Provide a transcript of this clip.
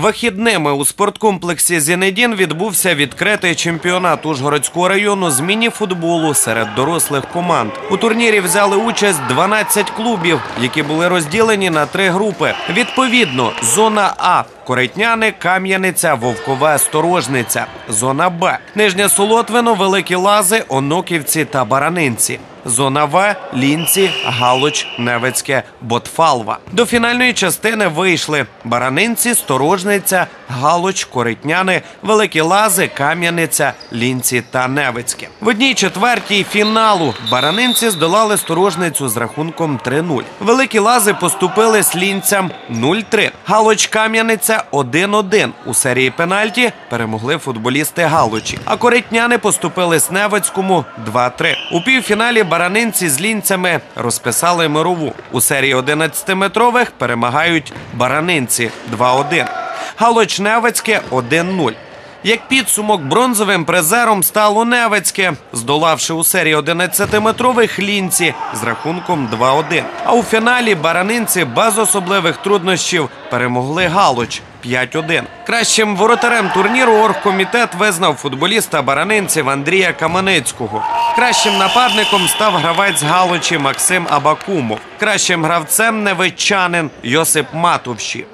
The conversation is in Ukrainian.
Вихідними у спорткомплексі Зінедін відбувся відкритий чемпіонат Ужгородського району з міні-футболу серед дорослих команд. У турнірі взяли участь 12 клубів, які були розділені на три групи. Відповідно, зона А. Коритняни, Кам'яниця, Вовкове, Сторожниця. Зона Б. Нижнє Солотвино, Великі Лази, Оноківці та Баранинці. Зона В Лінці, Галуч, Невецьке, Ботфалва. До фінальної частини вийшли Баранинці, Сторожниця, Галуч, Коритняни, Великі Лази, Кам'яниця, Лінці та Невецьке. В одній четвертій фіналу Баранинці здолали Сторожницю з рахунком 3-0. Великі Лази поступили з Лінцям 0-3. Галуч Кам'яниця 1-1. У серії пенальті перемогли футболісти Галучі. А коритняни поступили з Невецькому 2-3. У півфіналі баранинці з лінцями розписали мирову. У серії 11-метрових перемагають баранинці 2-1. Галоч Невецьке 1-0. Як підсумок бронзовим призером стало Невецьке, здолавши у серії 11-метрових лінці з рахунком 2-1. А у фіналі баранинці без особливих труднощів перемогли Галоч 5-1. Кращим воротарем турніру оргкомітет визнав футболіста баранинців Андрія Каманицького. Кращим нападником став гравець Галочі Максим Абакумов. Кращим гравцем невичанин Йосип Матовщі.